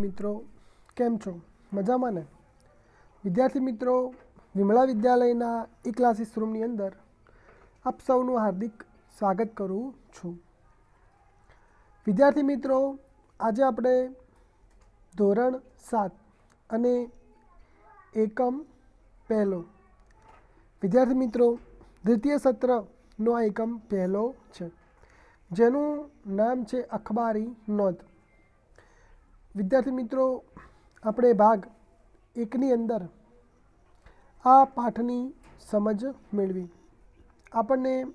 મિત્રો, કેમ છો? મજામાં ને? વિદ્યાર્થી મિત્રો, વિમળા વિદ્યાલયના ઈ ક્લાસીસ રૂમની અંદર આપ સૌનું હાર્દિક સ્વાગત કરું છું. વિદ્યાર્થી મિત્રો, આજે આપણે ધોરણ સાત અને એકમ પહેલો. વિદ્યાર્થી મિત્રો, દ્વિતીય સત્રનો આ એકમ પહેલો છે. જેનું નામ છે અખબારી નોંધ. વિદ્યાર્થી મિત્રો, આપણે ભાગ એકની અંદર આ પાઠની સમજ મેળવી. આપણને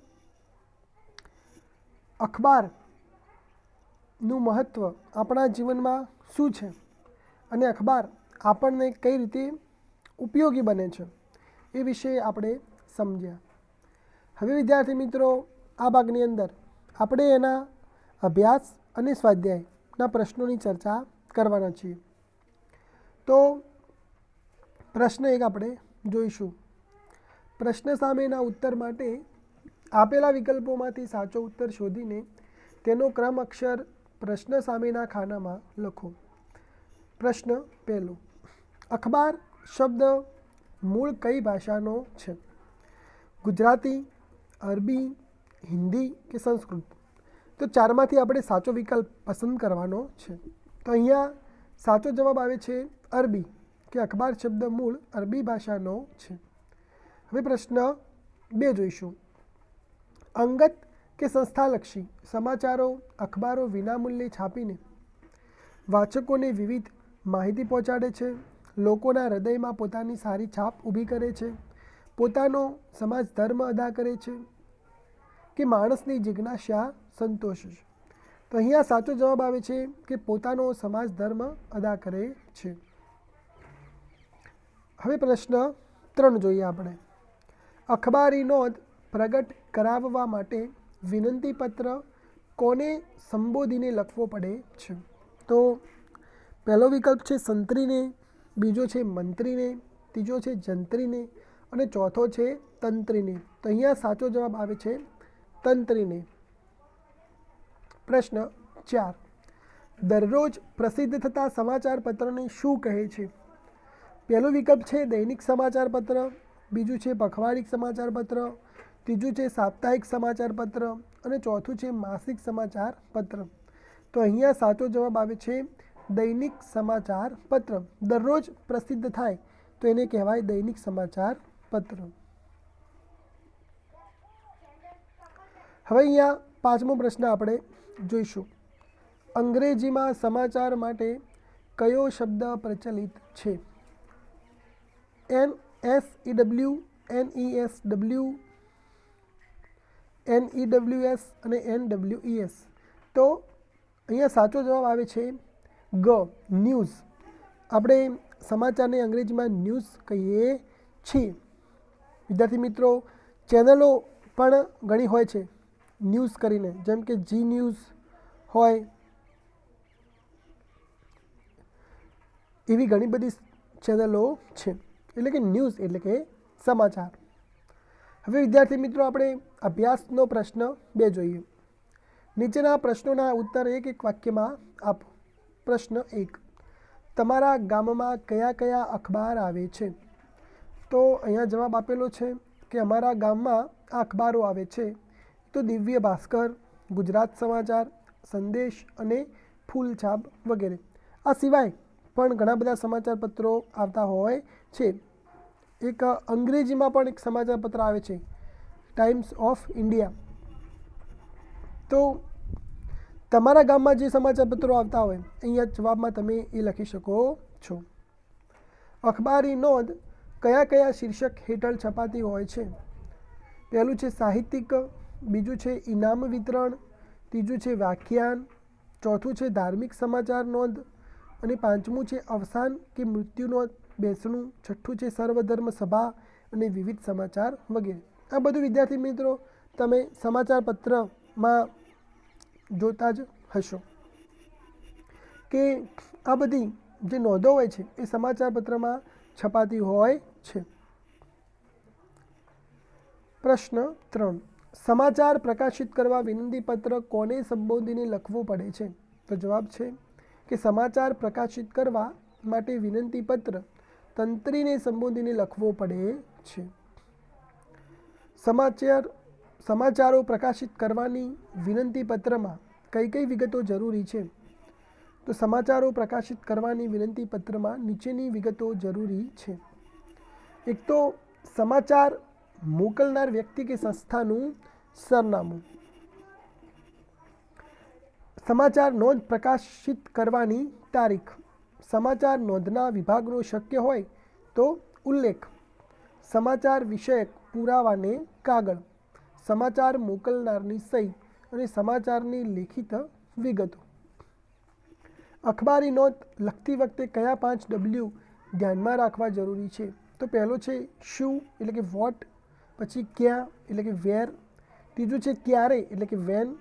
અખબારનું મહત્ત્વ આપણા જીવનમાં શું છે અને અખબાર આપણને કઈ રીતે ઉપયોગી બને છે એ વિશે આપણે સમજ્યા. હવે વિદ્યાર્થી મિત્રો, આ ભાગની અંદર આપણે એના અભ્યાસ અને સ્વાધ્યાયના પ્રશ્નોની ચર્ચા કરવાના છીએ. તો પ્રશ્ન એક આપણે જોઈશું. પ્રશ્ન સામેના ઉત્તર માટે આપેલા વિકલ્પોમાંથી સાચો ઉત્તર શોધીને તેનો ક્રમ અક્ષર પ્રશ્ન સામેના ખાનામાં લખો. પ્રશ્ન પહેલો, અખબાર શબ્દ મૂળ કઈ ભાષાનો છે? ગુજરાતી, અરબી, હિન્દી કે સંસ્કૃત? તો ચારમાંથી આપણે સાચો વિકલ્પ પસંદ કરવાનો છે. તો અહીંયા સાચો જવાબ આવે છે અરબી, કે અખબાર શબ્દ મૂળ અરબી ભાષાનો છે. હવે પ્રશ્ન બે જોઈશું. અંગત કે સંસ્થાલક્ષી, સમાચારો, અખબારો વિનામૂલ્યે છાપીને? વાચકોને વિવિધ માહિતી પહોંચાડે છે. લોકોના હૃદયમાં પોતાની સારી છાપ ઊભી કરે છે. પોતાનો સમાજ ધર્મ અદા કરે છે. કે માણસની જિજ્ઞાસા સંતોષ છે. તો અહીંયા સાચો જવાબ આવે છે કે પોતાનો સમાજ ધર્મ અદા કરે છે. હવે પ્રશ્ન ત્રણ જોઈએ આપણે. અખબારી નોંધ પ્રગટ કરાવવા માટે વિનંતી પત્ર કોને સંબોધીને લખવો પડે છે? તો પહેલો વિકલ્પ છે સંત્રીને, બીજો છે મંત્રીને, ત્રીજો છે જંત્રીને અને ચોથો છે તંત્રીને. તો અહીંયા સાચો જવાબ આવે છે તંત્રીને. પ્રશ્ન ચાર. દરરોજ પ્રસિદ્ધ થતા સમાચાર પત્રને શું કહે છે? પહેલો વિકલ્પ છે દૈનિક સમાચાર પત્ર બીજું છે પખવાડિક સમાચાર પત્ર ત્રીજું છે સાપ્તાહિક સમાચાર પત્ર અને ચોથું છે માસિક સમાચાર પત્ર તો અહીંયા સાચો જવાબ આવે છે દૈનિક સમાચાર પત્ર દરરોજ પ્રસિદ્ધ થાય તો એને કહેવાય દૈનિક સમાચાર પત્ર હવે અહીંયા પાંચમો પ્રશ્ન આપણે જોઈશું. અંગ્રેજીમાં સમાચાર માટે કયો શબ્દ પ્રચલિત છે? N S E W, N E S W, N E W S અને એન ડબલ્યુ ઈ એસ. તો અહીંયા સાચો જવાબ આવે છે ગ, ન્યૂઝ. આપણે સમાચારને અંગ્રેજીમાં ન્યૂઝ કહીએ છીએ. વિદ્યાર્થી મિત્રો, ચેનલો પણ ઘણી હોય છે. ન્યૂઝ કરીને, જેમ કે જી ન્યૂઝ હોય, એવી ઘણી બધી ચેનલો છે. એટલે કે ન્યૂઝ એટલે કે સમાચાર. હવે વિદ્યાર્થી મિત્રો, આપણે અભ્યાસનો પ્રશ્ન બે જોઈએ. નીચેના પ્રશ્નોના ઉત્તર એક એક વાક્યમાં આપો. પ્રશ્ન એક, તમારા ગામમાં કયા કયા અખબાર આવે છે? તો અહીંયા જવાબ આપેલો છે કે અમારા ગામમાં આ અખબારો આવે છે. તો દિવ્ય ભાસ્કર, ગુજરાત સમાચાર, સંદેશ અને ફૂલછાપ વગેરે. આ સિવાય પણ ઘણા બધા સમાચારપત્રો આવતા હોય છે. એક અંગ્રેજીમાં પણ એક સમાચાર પત્ર આવે છે, ટાઈમ્સ ઓફ ઇન્ડિયા. તો તમારા ગામમાં જે સમાચાર પત્રો આવતા હોય, અહીંયા જવાબમાં તમે એ લખી શકો છો. અખબારી નોંધ, કયા કયા શીર્ષક હેઠળ છપાતી હોય છે? પહેલું છે સાહિત્યિક બીજું છે ઇનામ વિતરણ, ત્રીજું છે વ્યાખ્યાન ચોથું છે ધાર્મિક સમાચાર નોંધ અને પાંચમું છે અવસાન કે મૃત્યુ બેસણું, છઠ્ઠું છે સર્વધર્મ સભા અને વિવિધ સમાચાર વગેરે. આ બધું વિદ્યાર્થી મિત્રો તમે સમાચાર પત્રમાં જોતા જ હશો. કે આ બધી જે નોંધો હોય છે એ સમાચાર પત્રમાં છપાતી હોય છે. પ્રશ્ન ત્રણ. સમાચાર પ્રકાશિત કરવા વિનંતી પત્ર કોને સંબોધીને લખવું પડે છે? તો જવાબ છે કે સમાચાર પ્રકાશિત કરવા માટે વિનંતી પત્ર તંત્રીને સંબોધીને લખવો પડે છે. સમાચાર, સમાચારો પ્રકાશિત કરવાની વિનંતી પત્રમાં કઈ કઈ વિગતો જરૂરી છે? તો સમાચારો પ્રકાશિત કરવાની વિનંતી પત્રમાં નીચેની વિગતો જરૂરી છે. એક તો સમાચાર મોકલનાર વ્યક્તિ કે સંસ્થાનું સરનામું. સમાચાર નોંધ પ્રકાશિત કરવાની તારીખ. સમાચાર નોંધના વિભાગનો શક્ય હોય તો ઉલ્લેખ. સમાચાર વિષયક પુરાવાને કાગળ. સમાચાર મોકલનારની સહી અને સમાચારની લેખિત વિગતો. અખબારી નોંધ લખતી વખતે કયા પાંચ ડબલ્યુ ધ્યાનમાં રાખવા જરૂરી છે? તો પહેલો છે શું, એટલે કે વોટ પછી ક્યાં, એટલે કે વેર. ત્રીજું છે ક્યારે, એટલે કે વેન.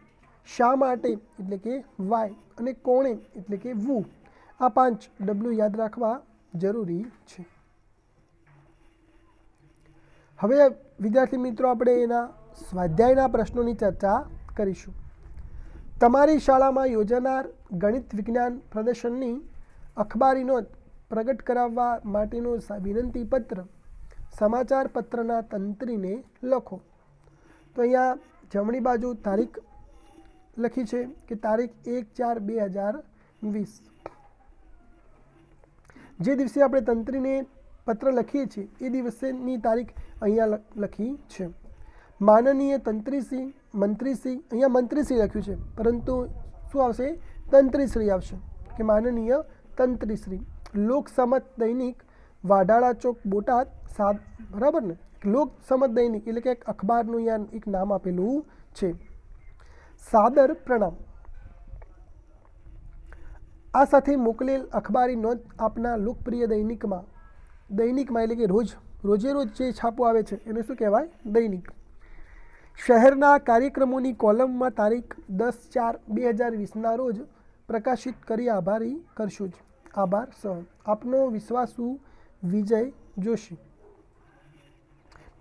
શા માટે, એટલે કે વાય. અને કોણે, એટલે કે વુ. આ પાંચ ડબલ્યુ યાદ રાખવા જરૂરી છે. હવે, વિદ્યાર્થી મિત્રો, આપણે એના સ્વાધ્યાયના પ્રશ્નોની ચર્ચા કરીશું. તમારી શાળામાં યોજાનાર ગણિત વિજ્ઞાન પ્રદર્શનની અખબારી નોંધ પ્રગટ કરાવવા માટેનો વિનંતી પત્ર સમાચાર પત્રના તંત્રીને લખો. તો અહીંયા જમણી બાજુ તારીખ લખી છે કે તારીખ એક ચાર બે હજાર વીસ. જે દિવસે આપણે તંત્રીને પત્ર લખીએ છીએ, એ દિવસેની તારીખ અહીંયા લખી છે. માનનીય તંત્રીશ્રી, મંત્રીશ્રી, અહીંયા મંત્રીશ્રી લખ્યું છે, પરંતુ શું આવશે? તંત્રીશ્રી આવશે, કે માનનીય તંત્રીશ્રી. લોકસમત દૈનિક વાડાળા ચોક બોટાદ સાદ, બરાબર ને? લોકસમત દૈનિક એટલે કે એક અખબારનું અહીંયા એક નામ આપેલું છે. સાદર પ્રણામ. આ સાથે મોકલેલ અખબારી નોંધ આપના લોકપ્રિય દૈનિકમાં. દૈનિકમાં એટલે કે રોજ, રોજે રોજ જે છાપો આવે છે, એને શું કહેવાય? દૈનિક. શહેરના કાર્યક્રમોની કોલમમાં તારીખ દસ ચાર બે હજાર વીસના રોજ પ્રકાશિત કરી આભારી કરશું જ. આભાર સહ આપનો વિશ્વાસુ વિજય જોશી.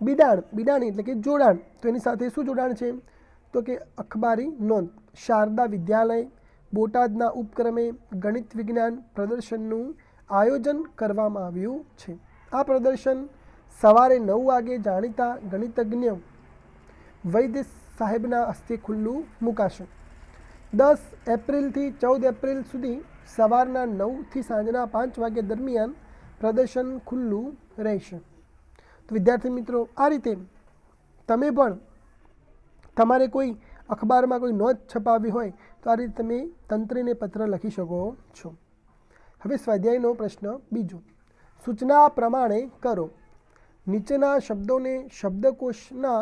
બિડાણ બિડાણ એટલે કે જોડાણ. તો એની સાથે શું જોડાણ છે? તો કે અખબારી નોંધ. શારદા વિદ્યાલય, બોટાદના ઉપક્રમે ગણિત વિજ્ઞાન પ્રદર્શનનું આયોજન કરવામાં આવ્યું છે. આ પ્રદર્શન સવારે નવ વાગે જાણીતા ગણિતજ્ઞ વૈદ્ય સાહેબના હસ્તે ખુલ્લું મુકાશે. દસ એપ્રિલથી ચૌદ એપ્રિલ સુધી સવારના નવથી સાંજના પાંચ વાગ્યા દરમિયાન પ્રદર્શન ખુલ્લું રહેશે. તો વિદ્યાર્થી મિત્રો, આ રીતે તમે પણ તમારે કોઈ અખબારમાં કોઈ નોંધ છપાવવી હોય, તો આ રીતે તમે તંત્રીને પત્ર લખી શકો છો. હવે સ્વાધ્યાયનો પ્રશ્ન બીજો. સૂચના પ્રમાણે કરો. નીચેના શબ્દોને શબ્દકોશના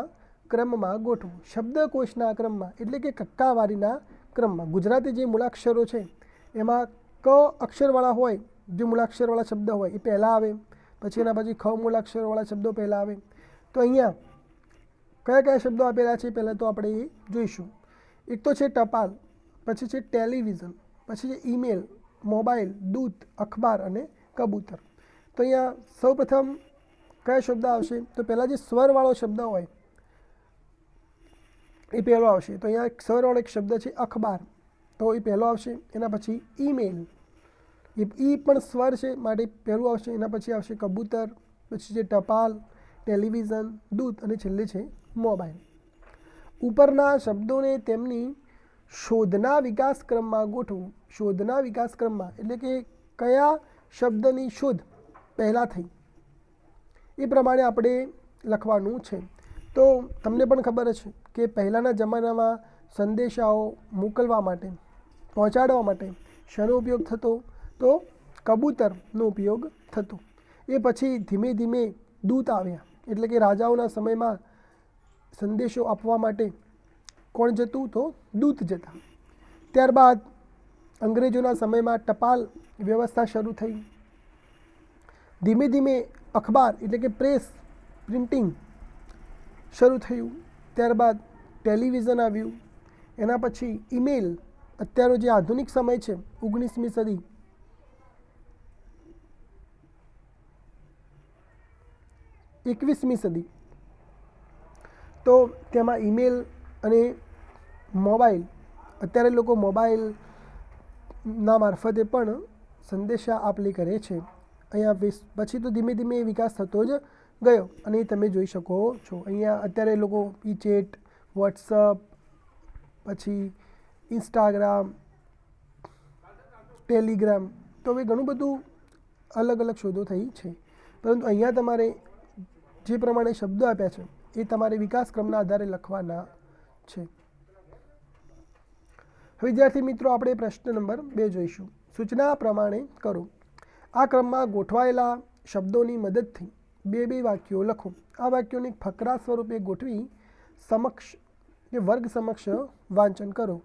ક્રમમાં ગોઠવો. શબ્દકોશના ક્રમમાં એટલે કે કક્કાવારીના ક્રમમાં. ગુજરાતી જે મૂળાક્ષરો છે, એમાં ક અક્ષરવાળા હોય જે મૂળાક્ષરવાળા શબ્દ હોય એ પહેલાં આવે, પછી એના પછી ખ મૂળાક્ષરવાળા શબ્દો પહેલાં આવે. તો અહીંયા કયા કયા શબ્દો આપેલા છે પહેલાં તો આપણે એ જોઈશું. એક તો છે ટપાલ, પછી છે ટેલિવિઝન, પછી છે ઈમેલ, મોબાઈલ, દૂત, અખબાર અને કબૂતર. તો અહીંયા સૌપ્રથમ કયા શબ્દ આવશે? તો પહેલાં જે સ્વરવાળો શબ્દ હોય એ પહેલો આવશે. તો અહીંયા એક સ્વરવાળો એક શબ્દ છે અખબાર. તો એ પહેલો આવશે, એના પછી ઈમેલ. એ એ પણ સ્વર છે, માટે પહેલું આવશે, એના પછી આવશે કબૂતર, પછી છે ટપાલ, ટેલિવિઝન દૂધ અને છેલ્લે છે મોબાઈલ. ઉપરના શબ્દોને તેમની શોધના વિકાસક્રમમાં ગોઠવું. શોધના વિકાસક્રમમાં એટલે કે કયા શબ્દની શોધ પહેલાં થઈ. એ પ્રમાણે આપણે લખવાનું છે. તો તમને પણ ખબર છે કે પહેલાંના જમાનામાં સંદેશાઓ મોકલવા માટે, પહોંચાડવા માટે શેનો ઉપયોગ થતો? તો કબૂતરનો ઉપયોગ થતો. એ પછી ધીમે ધીમે દૂત આવ્યા. એટલે કે રાજાઓના સમયમાં સંદેશો આપવા માટે કોણ જતું? તો દૂત જતા. ત્યારબાદ અંગ્રેજોના સમયમાં ટપાલ વ્યવસ્થા શરૂ થઈ. ધીમે ધીમે અખબાર એટલે કે પ્રેસ પ્રિન્ટિંગ શરૂ થયું. ત્યારબાદ ટેલિવિઝન આવ્યું. એના પછી ઈમેલ. અત્યારનો જે આધુનિક સમય છે, ઓગણીસમી સદી. એકવીસમી સદી. તો તેમાં ઈમેલ અને મોબાઈલ, અત્યારે લોકો મોબાઈલના મારફતે પણ સંદેશા આપ લે કરે છે. અહીંયા વિસ- પછી તો ધીમે ધીમે વિકાસ થતો જ ગયો અને એ તમે જોઈ શકો છો. અહીંયા અત્યારે લોકો ઈ વોટ્સઅપ, પછી ઇન્સ્ટાગ્રામ, ટેલિગ્રામ તો હવે ઘણું બધું અલગ અલગ શોધો થઈ છે. પરંતુ અહીંયા તમારે જે પ્રમાણે શબ્દો આપ્યા છે, એ તમારે વિકાસક્રમના આધારે લખવાના છે. વિદ્યાર્થી મિત્રો, આપણે પ્રશ્ન નંબર બે જોઈશું. સૂચના પ્રમાણે કરો. આ ક્રમમાં ગોઠવાયેલા શબ્દોની મદદથી બે બે વાક્યો લખો. આ વાક્યોને ફકરા સ્વરૂપે ગોઠવી સમક્ષ કે વર્ગ સમક્ષ વાંચન કરો.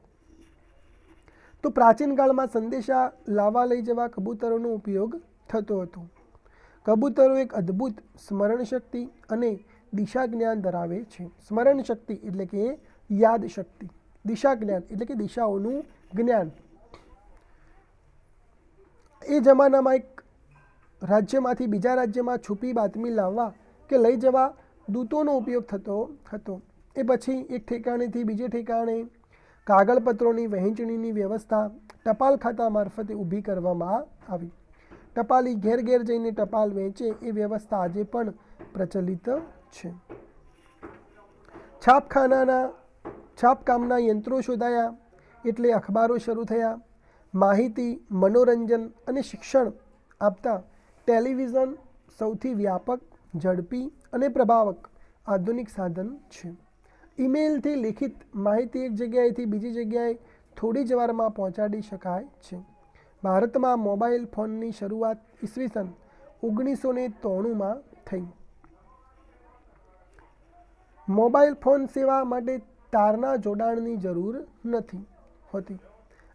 તો પ્રાચીન કાળમાં સંદેશા લાવવા લઈ જવા કબૂતરોનો ઉપયોગ થતો હતો. કબૂતરો એક અદ્ભુત સ્મરણ શક્તિ અને દિશા જ્ઞાન ધરાવે છે. સ્મરણ શક્તિ એટલે કે યાદ શક્તિ દિશા જ્ઞાન એટલે કે દિશાઓનું જ્ઞાન. એ જમાનામાં એક રાજ્યમાંથી બીજા રાજ્યમાં છુપી બાતમી લાવવા કે લઈ જવા દૂતોનો ઉપયોગ થતો હતો. એ પછી એક ઠેકાણેથી બીજે ઠેકાણે કાગળપત્રોની વહેંચણીની વ્યવસ્થા ટપાલ ખાતા મારફતે ઊભી કરવામાં આવી. ટપાલી ઘેર ઘેર જઈને ટપાલ વહેંચે એ વ્યવસ્થા આજે પણ પ્રચલિત છે. છાપખાનાના, છાપકામના યંત્રો શોધાયા, એટલે અખબારો શરૂ થયા, માહિતી, મનોરંજન અને શિક્ષણ આપતા ટેલિવિઝન સૌથી વ્યાપક, ઝડપી અને પ્રભાવક આધુનિક સાધન છે. ઈમેલથી લિખિત માહિતી એક જગ્યાએથી બીજી જગ્યાએ થોડી જ વારમાં પહોંચાડી શકાય છે. ભારતમાં મોબાઈલ ફોનની શરૂઆત ઈસવીસન ઓગણીસો ને ત્રાણુંમાં થઈ. મોબાઈલ ફોન સેવા માટે તારના જોડાણની જરૂર નથી હોતી.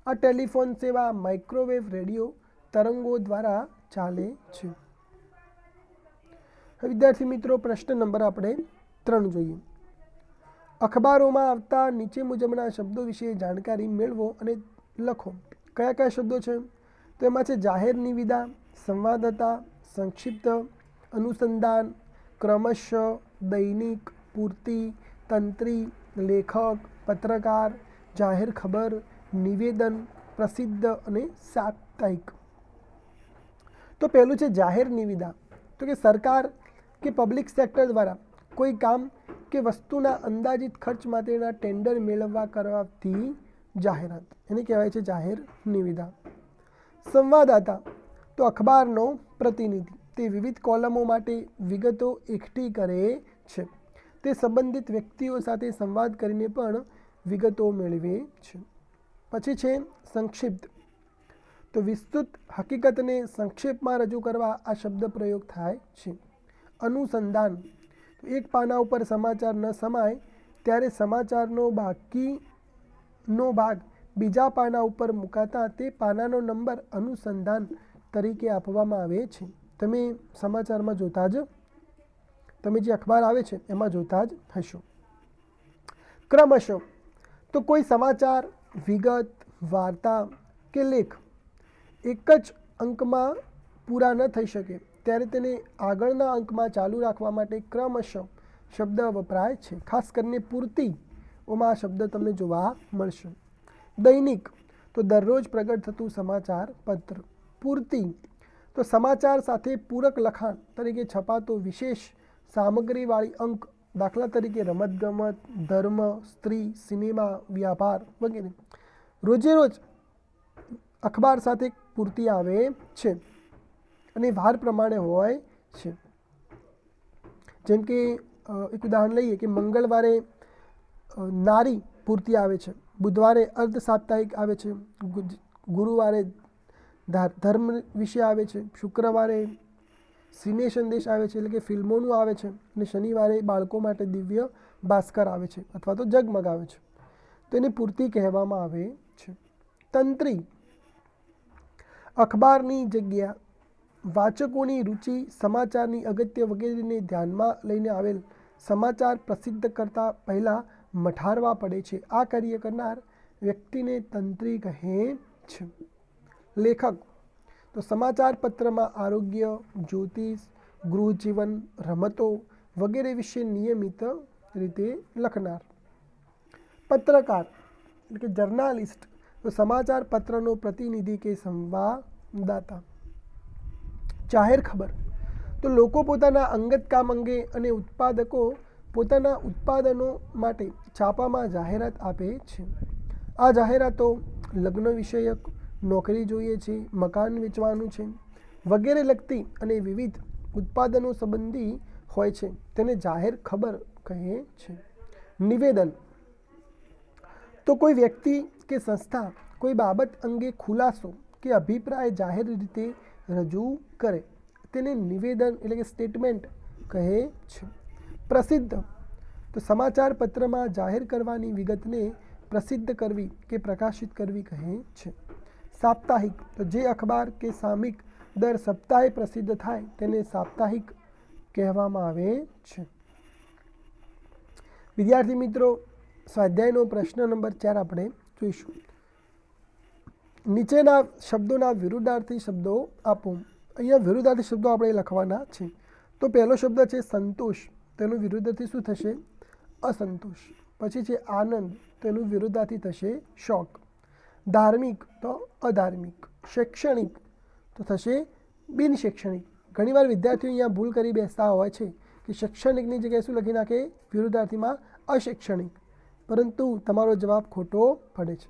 આ ટેલિફોન સેવા માઇક્રોવેવ રેડિયો તરંગો દ્વારા ચાલે છે. વિદ્યાર્થી મિત્રો, પ્રશ્ન નંબર આપણે ત્રણ જોઈએ. અખબારોમાં આવતા નીચે મુજબના શબ્દો વિશે જાણકારી મેળવો અને લખો. કયા કયા શબ્દો છે? તો એમાં છે જાહેર નિવિદા સંવાદતા સંક્ષિપ્ત, અનુસંધાન, ક્રમશ, દૈનિક, પૂર્તિ, તંત્રી, લેખક, પત્રકાર, જાહેર ખબર, નિવેદન, પ્રસિદ્ધ અને સાપ્તાહિક. તો પહેલું છે જાહેર નિવિદા. તો કે સરકાર કે પબ્લિક સેક્ટર દ્વારા કોઈ કામ કે વસ્તુના અંદાજિત ખર્ચ માટેના ટેન્ડર મેળવવા કરવાથી જાહેરાત. એને કહેવાય છે જાહેર નિવિદા. સંવાદદાતા. તો અખબારનો પ્રતિનિધિ. તે વિવિધ કોલમો માટે વિગતો એકઠી કરે છે. તે સંબંધિત વ્યક્તિઓ સાથે સંવાદ કરીને પણ વિગતો મેળવે છે. પછી છે સંક્ષિપ્ત. તો વિસ્તૃત હકીકતને સંક્ષેપમાં રજૂ કરવા આ શબ્દ પ્રયોગ થાય છે. અનુસંધાન. એક પાના ઉપર સમાચાર ન સમાય, ત્યારે સમાચારનો બાકીનો ભાગ બીજા પાના ઉપર મુકાતા તે પાનાનો નંબર અનુસંધાન તરીકે આપવામાં આવે છે. તમે સમાચારમાં જોતા જ, તમે જે અખબાર આવે છે એમાં જોતા જ હશો. ક્રમશ, તો કોઈ સમાચાર, વિગત, વાર્તા કે લેખ એક જ અંકમાં પૂરા ન થઈ શકે, ત્યારે તેને આગળના અંકમાં ચાલુ રાખવા માટે ક્રમશ શબ્દ વપરાય છે. ખાસ કરીને પૂર્તિઓમાં આ શબ્દ તમને જોવા મળશે. દૈનિક. તો દરરોજ પ્રગટ થતું સમાચાર પત્ર. પૂર્તિ. તો સમાચાર સાથે પૂરક લખાણ તરીકે છપાતો વિશેષ સામગ્રીવાળી અંક. દાખલા તરીકે રમતગમત, ધર્મ, સ્ત્રી, સિનેમા, વ્યાપાર વગેરે. રોજે રોજ અખબાર સાથે પૂર્તિ આવે છે અને વાર પ્રમાણે હોય છે. જેમ કે એક ઉદાહરણ લઈએ કે મંગળવારે નારી પૂર્તિ આવે છે. બુધવારે અર્ધ સાપ્તાહિક આવે છે. ગુરુવારે ધર્મ વિશે આવે છે. શુક્રવારે સિને સંદેશ આવે છે એટલે કે ફિલ્મોનું આવે છે. અને શનિવારે બાળકો માટે દિવ્ય ભાસ્કર આવે છે અથવા તો જગમગ આવે છે. તો એને પૂર્તિ કહેવામાં આવે છે. તંત્રી. અખબારની જગ્યા. વાચકોની રુચિ, સમાચારની અગત્ય વગેરેને ધ્યાનમાં લઈને આવેલ સમાચાર પ્રસિદ્ધ કરતાં પહેલાં મઠારવા પડે છે. આ કાર્ય કરનાર વ્યક્તિને તંત્રી કહે છે. લેખક, તો સમાચાર પત્રમાં આરોગ્ય, જ્યોતિષ, ગૃહજીવન, રમતો વગેરે વિશે નિયમિત રીતે લખનાર. પત્રકાર, એટલે કે જર્નાલિસ્ટ, તો સમાચાર પત્રનો પ્રતિનિધિ કે સંવાદદાતા. જાહેર ખબર, તો લોકો પોતાના અંગત કામ અંગે અને ઉત્પાદકો પોતાના ઉત્પાદનો માટે છાપામાં જાહેરાત આપે છે. આ જાહેરાતો લગ્ન વિષયક, નોકરી જોઈએ છે, મકાન વેચવાનું છે, વગેરે લગતી અને વિવિધ ઉત્પાદનો સંબંધી હોય છે તેને જાહેર ખબર કહે છે. નિવેદન. તો કોઈ વ્યક્તિ કે સંસ્થા કોઈ બાબત અંગે ખુલાસો કે અભિપ્રાય જાહેર રીતે રજૂ કરે તેને નિવેદન એટલે કે સ્ટેટમેન્ટ કહે છે. પ્રસિદ્ધ તો સમાચાર પત્રમાં જાહેર કરવાની વિગતને પ્રસિદ્ધ કરવી કે પ્રકાશિત કરવી કહે છે. સાપ્તાહિક, તો જે અખબાર કે સામયિક દર સપ્તાહે પ્રસિદ્ધ થાય તેને સાપ્તાહિક કહેવામાં આવે છે. વિદ્યાર્થી મિત્રો, સ્વાધ્યાયનો પ્રશ્ન નંબર ચાર આપણે જોઈશું. નીચેના શબ્દોના વિરુદ્ધાર્થી શબ્દો આપો. અહીંયા વિરુદ્ધાર્થી શબ્દો આપણે લખવાના છે. તો પહેલો શબ્દ છે સંતોષ. તેનું વિરુદ્ધાર્થી શું થશે? અસંતોષ. પછી છે આનંદ. તેનું વિરુદ્ધાર્થી થશે શોક. ધાર્મિક તો અધાર્મિક. શૈક્ષણિક તો થશે બિન શૈક્ષણિક ઘણીવાર વિદ્યાર્થીઓ અહીંયા ભૂલ કરી બેસતા હોય છે કે શૈક્ષણિકની જગ્યાએ શું લખી નાખે? વિરુદ્ધાર્થીમાં અશૈક્ષણિક. પરંતુ તમારો જવાબ ખોટો પડે છે.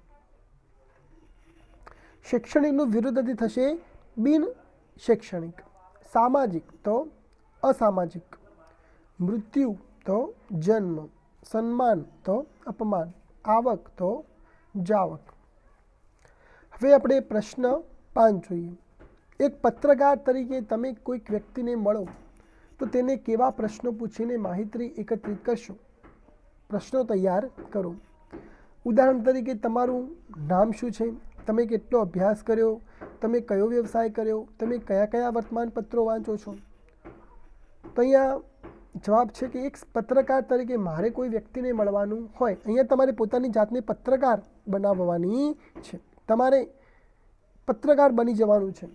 શૈક્ષણિકનું વિરુદ્ધથી થશે બિન શૈક્ષણિક સામાજિક તો અસામાજિક. મૃત્યુ તો જન્મ. સન્માન તો અપમાન, આવક તો જાવક. હવે આપણે પ્રશ્ન પાંચ જોઈએ. એક પત્રકાર તરીકે તમે કોઈક વ્યક્તિને મળો, તો તેને કેવા પ્રશ્નો પૂછીને માહિતી એકત્રિત કરશો? પ્રશ્નો તૈયાર કરો. ઉદાહરણ તરીકે, તમારું નામ શું છે? તમે કેટલો અભ્યાસ કર્યો? તમે કયો વ્યવસાય કર્યો? તમે કયા કયા વર્તમાનપત્રો વાંચો છો? તો અહીંયા જવાબ છે કે એક પત્રકાર તરીકે મારે કોઈ વ્યક્તિને મળવાનું હોય, અહીંયા તમારે પોતાની જાતને પત્રકાર બનાવવાની છે. તમારે પત્રકાર બની જવાનું છે.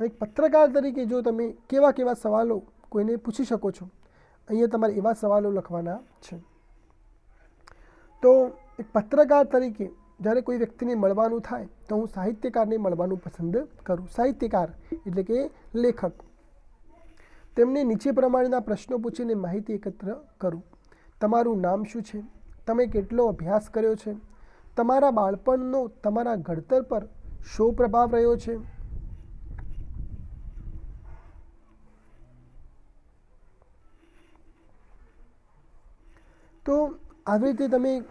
એક પત્રકાર તરીકે જો તમે કેવા કેવા સવાલો કોઈને પૂછી શકો છો, અહીંયા તમારે એવા સવાલો લખવાના છે. તો એક પત્રકાર તરીકે જ્યારે કોઈ વ્યક્તિને મળવાનું થાય, તો હું સાહિત્યકારને મળવાનું પસંદ કરું. સાહિત્યકાર એટલે કે લેખક. તેમને નીચે પ્રમાણેના પ્રશ્નો પૂછીને માહિતી એકત્ર કરો. તમારું નામ શું છે? તમે કેટલો અભ્યાસ કર્યો છે? તમારા બાળપણનો તમારા ઘડતર પર શો પ્રભાવ રહ્યો છે? તો આવી રીતે તમે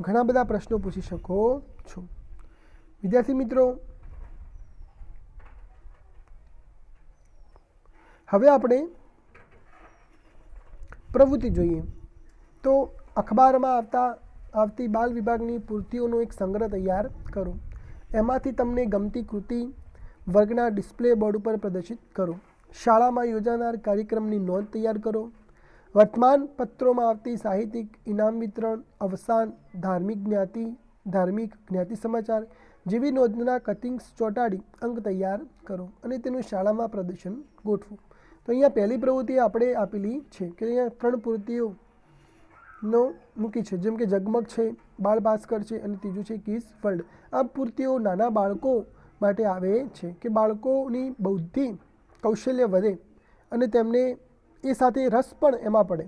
ઘણા બધા પ્રશ્નો પૂછી શકો છો. વિદ્યાર્થી મિત્રો હવે આપણે પ્રવૃત્તિ જોઈએ. તો અખબારમાં આવતા, આવતી બાલ વિભાગની પૂર્તિઓનો એક સંગ્રહ તૈયાર કરો. એમાંથી તમને ગમતી કૃતિ વર્ગના ડિસ્પ્લે બોર્ડ ઉપર પ્રદર્શિત કરો. શાળામાં યોજાનાર કાર્યક્રમની નોંધ તૈયાર કરો. વર્તમાન પત્રોમાં આવતી સાહિત્યિક ઇનામ વિતરણ, અવસાન, ધાર્મિક જ્ઞાતિ ધાર્મિક જ્ઞાતિ સમાચાર જેવી નોંધના કટિંગ્સ ચોંટાડી અંક તૈયાર કરો અને તેનું શાળામાં પ્રદર્શન ગોઠવો. તો અહીંયા પહેલી પ્રવૃત્તિ આપણે આપેલી છે કે અહીંયા ત્રણ પૂર્તિઓનો મૂકી છે. જેમ કે જગમગ છે, બાળ ભાસ્કર છે અને ત્રીજું છે કિસ વર્લ્ડ. આ પૂર્તિઓ નાના બાળકો માટે આવે છે કે બાળકોની બૌદ્ધિ, કૌશલ્ય વધે અને તેમને એ સાથે રસ પણ એમાં પડે.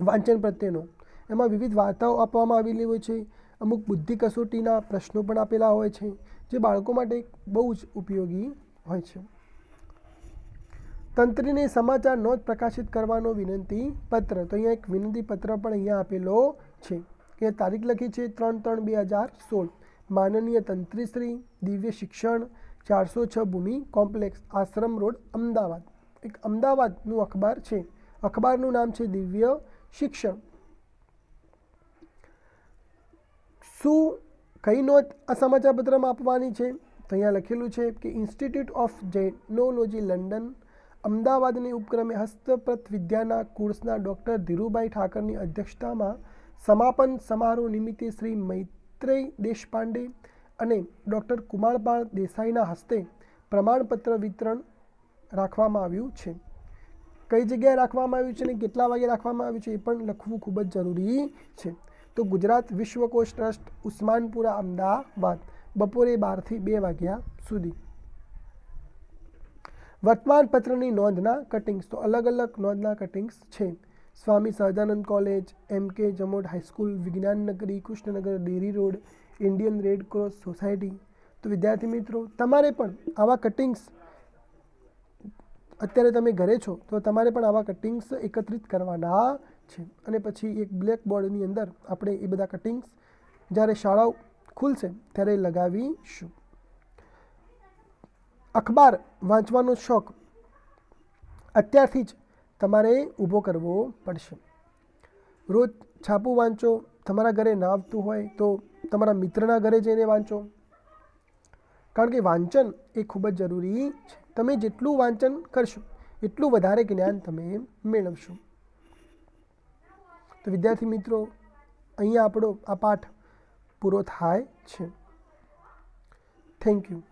વાંચન પ્રત્યેનો. એમાં વિવિધ વાર્તાઓ આપવામાં આવેલી હોય છે. અમુક બુદ્ધિ કસોટીના પ્રશ્નો પણ આપેલા હોય છે, જે બાળકો માટે બહુ જ ઉપયોગી હોય છે. તંત્રીને સમાચાર નોંધ પ્રકાશિત કરવાનો વિનંતી પત્ર. તો અહીંયા એક વિનંતી પત્ર પણ અહીંયા આપેલો છે કે તારીખ લખી છે ત્રણ ત્રણ બે હજાર સોળ. માનનીય તંત્રીશ્રી દિવ્ય શિક્ષણ, ચારસો છ ભૂમિ કોમ્પ્લેક્સ, આશ્રમ રોડ, અમદાવાદ. એક અમદાવાદનું અખબાર છે. અખબારનું નામ છે દિવ્ય શિક્ષણ. શું કઈ નોંધ આ સમાચાર પત્રમાં આપવાની છે? તો અહીંયા લખેલું છે કે ઇન્સ્ટિટ્યૂટ ઓફ જેનોલોજી લંડન અમદાવાદની ઉપક્રમે હસ્તપ્રત વિદ્યાના કોર્સના ડૉક્ટર ધીરુભાઈ ઠાકરની અધ્યક્ષતામાં સમાપન સમારોહ નિમિત્તે શ્રી મૈત્રેય દેશપાંડે અને ડૉક્ટર કુમારપાળ દેસાઈના હસ્તે પ્રમાણપત્ર વિતરણ રાખવામાં આવ્યું છે. કઈ જગ્યાએ રાખવામાં આવ્યું છે અને કેટલા વાગે રાખવામાં આવ્યું છે એ પણ લખવું ખૂબ જ જરૂરી છે. તો ગુજરાત વિશ્વકોશ ટ્રસ્ટ ઉસ્માનપુરા, અમદાવાદ. બપોરે બારથી બે વાગ્યા સુધી. વર્તમાનપત્રની નોંધના કટિંગ્સ. તો અલગ અલગ નોંધના કટિંગ્સ છે. સ્વામી સહજાનંદ કોલેજ, એમ કે જમોડ હાઈસ્કૂલ, વિજ્ઞાન નગરી, Krishnanagar dairy road, Indian red cross society. તો વિદ્યાર્થી મિત્રો, તમારે પણ આવા કટિંગ્સ અત્યારે તમે ઘરે છો, તો તમારે પણ આવા કટિંગ્સ એકત્રિત કરવાના છે. અને પછી એક બ્લેક બોર્ડની અંદર આપણે એ બધા કટિંગ્સ જ્યારે શાળાઓ ખુલશે ત્યારે લગાવીશું. અખબાર વાંચવાનો શોખ. અત્યારથી જ તમારે ઊભો કરવો પડશે. રોજ છાપું વાંચો, તમારા ઘરે ના આવતું હોય તો તમારા મિત્રના ઘરે જઈને વાંચો. કારણ કે વાંચન એ ખૂબ જ જરૂરી છે. તમે જેટલું વાંચન કરશો, એટલું વધારે જ્ઞાન તમે મેળવશો. તો વિદ્યાર્થી મિત્રો, અહીંયા આપણો આ પાઠ પૂરો થાય છે. Thank you